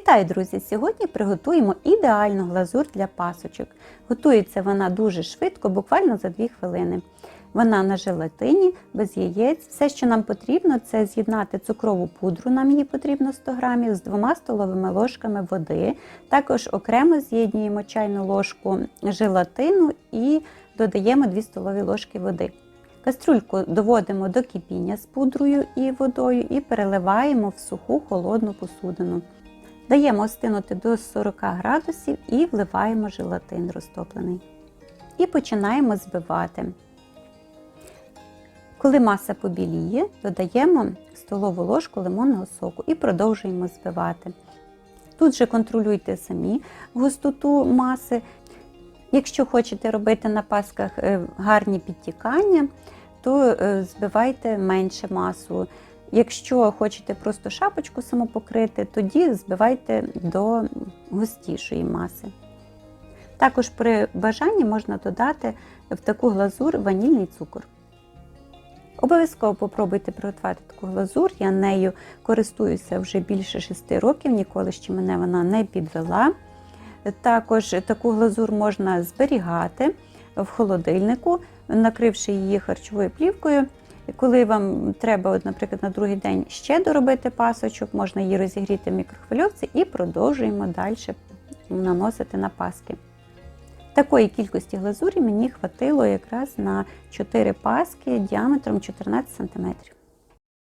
Вітаю, друзі! Сьогодні приготуємо ідеальну глазур для пасочок. Готується вона дуже швидко, буквально за 2 хвилини. Вона на желатині, без яєць. Все, що нам потрібно, це з'єднати цукрову пудру, нам її потрібно 100 грамів, з двома столовими ложками води. Також окремо з'єднуємо чайну ложку желатину і додаємо 2 столові ложки води. Каструльку доводимо до кипіння з пудрою і водою і переливаємо в суху холодну посудину. Даємо остинути до 40 градусів і вливаємо желатин розтоплений. І починаємо збивати. Коли маса побіліє, додаємо столову ложку лимонного соку і продовжуємо збивати. Тут же контролюйте самі густоту маси. Якщо хочете робити на пасках е, гарні підтікання, то е, збивайте менше масу. Якщо хочете просто шапочку самопокрити, тоді збивайте до густішої маси. Також при бажанні можна додати в таку глазур ванільний цукор. Обов'язково попробуйте приготувати таку глазур. Я нею користуюся вже більше 6 років, ніколи ще мене вона не підвела. Також таку глазур можна зберігати в холодильнику, накривши її харчовою плівкою. Коли вам треба, от, наприклад, на другий день ще доробити пасочок, можна її розігріти в мікрохвильовці і продовжуємо далі наносити на паски. Такої кількості глазурі мені хватило якраз на 4 паски діаметром 14 см.